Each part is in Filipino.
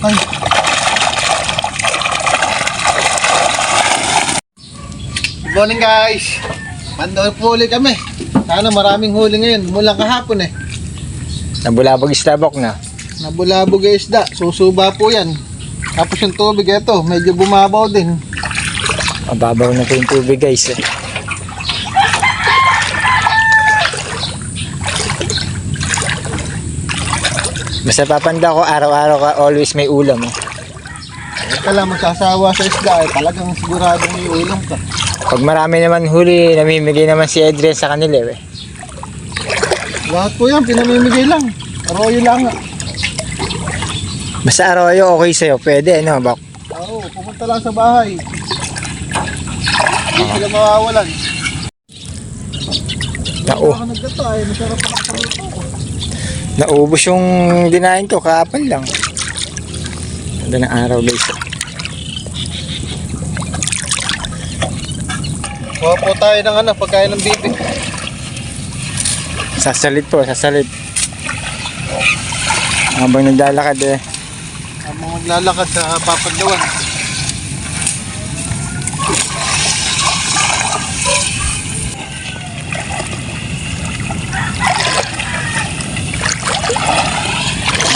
Sakay. Good morning guys. Mandol po ulit kami. Sana maraming huli ngayon. Mula kahapon eh. Nabulabog istabok na. Nabulabog ang isda. Susuba po yan. Tapos yung tubig ito, medyo bumabaw din. Mababaw na po yung tubig guys. Eh. Basta papanda ko araw-araw ka always may ulam. Eh. Huwag ka lang magsasawa sa isda eh. Talagang siguradong may ulam ka. Pag marami naman huli, namimigay naman si Adrian sa kanila. Eh. Lahat po yan, pinamimigay lang. Arroyo lang. Basta araw okay sa'yo, pwede ano, bak Oo, pumunta lang sa bahay. Hindi sila mawawalan. Nao, Baka nagdato ay masarap pa sa luto ko. Naubos yung dinahin ko kahapon lang. Ganda ng araw guys. Kuha po tayo ng ano, pagkain ng bibig. Sasalit po, sasalit. Habang naglalakad eh. Habang maglalakad sa papagdawan.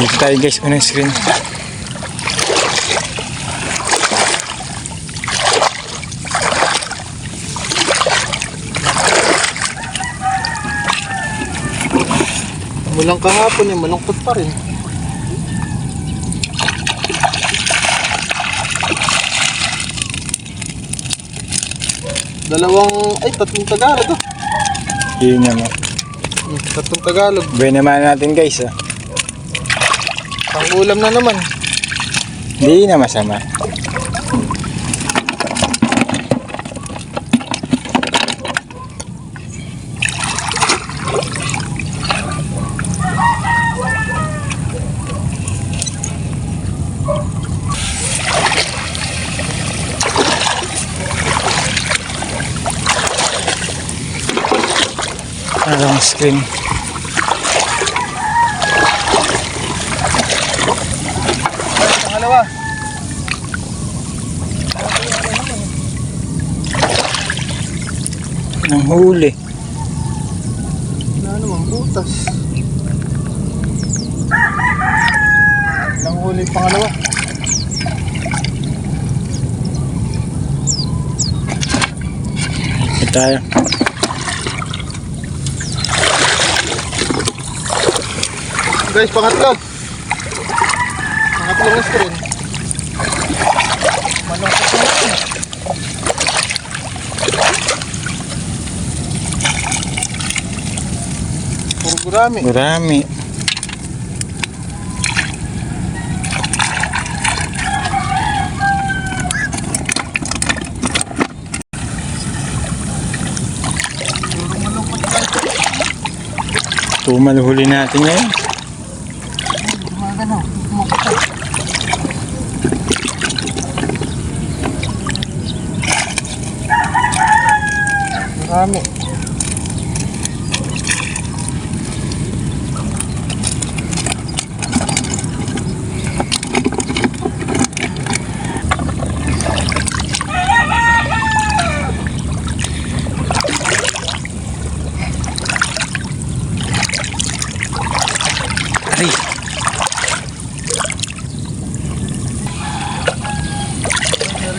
Dito tayo guys, unang screen. Mulang kahapon eh, malungkot pa rin. Dalawang, ay tatlong Tagalog oh. Yun naman. Hmm, tatlong Tagalog. Buhay naman natin guys. ah. Pang ulam na naman. Hindi na masama. Parang screen. Pangalawa. Ng huli. Wala naman, butas. Nang huli pangalawa. Ito tayo. Guys, pangatlo. Pangatlo ng screen. Malungkot Gurami. Marami. Tumal huli natin ngayon. Marami.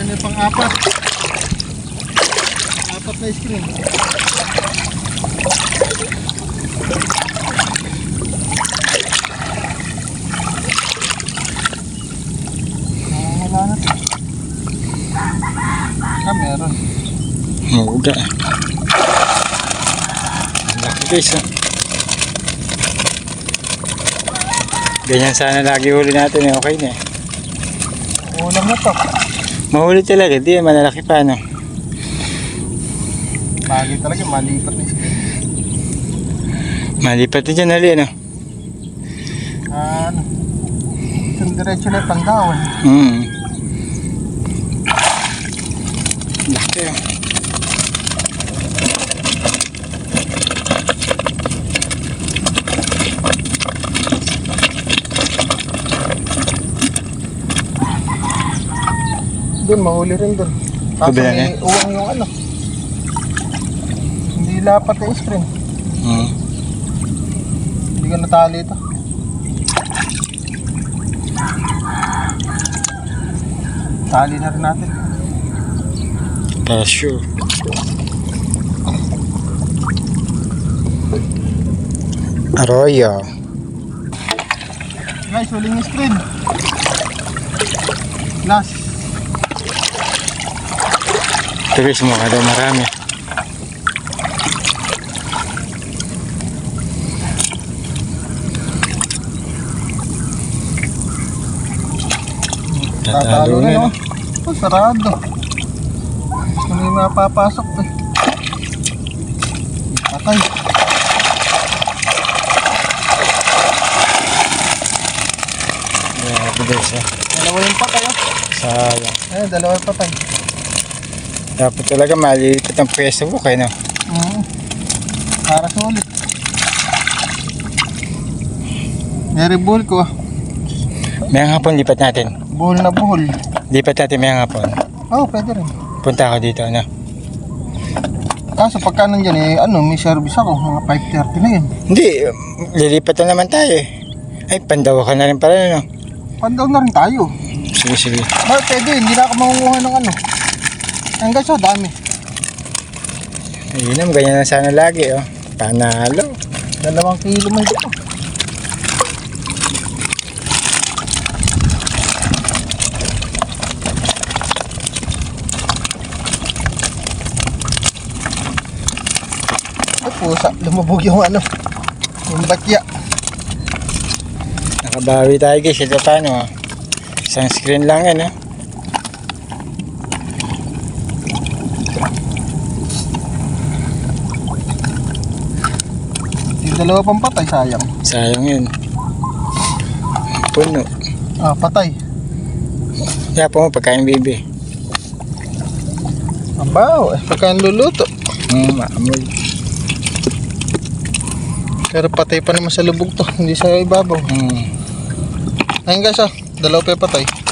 Meron yung pang-apat. Apat na screen. Wala na. Ah, meron. Huga. Laki guys ah. Ganyan sana lagi huli natin eh. Okay na eh. Ulam na to. Mahuli talaga. Di malalaki pa no. Mali talaga, malipat na screen. Malipat na dyan hali ano. Ano? Itong diretso na yung panggawan. Hmm. Laki oh. Doon, mahuli rin doon. Kaso Kabila may uwang yung ano. Hindi lapat yung screen. Hmm. Hindi ka natali ito. Tali na rin natin. Para sure. Arroyo. Guys, huling screen. Last. Tulis mo ka daw marami. Tatalo na. no? Oh, sarado. Hindi mapapasok eh. Patay. Grabe guys ah. Dalawa yung patay oh. Sayang. Ayun, dalawa yung patay. Dapat talaga malilipat ang pwesto mo kayo no? Mm. Para sulit. Very bull ko ah. May hapon lipat natin. Bull na bull. Lipat natin may hapon. Oh, pwede rin. Punta ako dito ano. Kaso pagka nandyan eh, ano, may service ako, mga 5.30 na yun. Hindi, lilipat na naman tayo eh. Ay, pandawa ka na rin pala no? Pandaw na rin tayo. Sige, sige. Ba, pwede, hindi na ako mangunguha ng ano. Hanggang sa dami. Ayun naman, ganyan na sana lagi oh. Panalo. Dalawang kilo may dito. Ay pusa, lumubog yung ano. Yung batya. Nakabawi tayo guys, ito paano oh. Isang screen lang yan oh. Dalawa pang patay, sayang. Sayang yun. Puno. Ah, patay. Kaya po mo pagkain bibi. Abaw, eh, pagka luluto. Hmm, maamoy. Pero patay pa naman sa lubog to, hindi sa ibabaw. Hmm. Ayun guys ah, dalawa pa patay.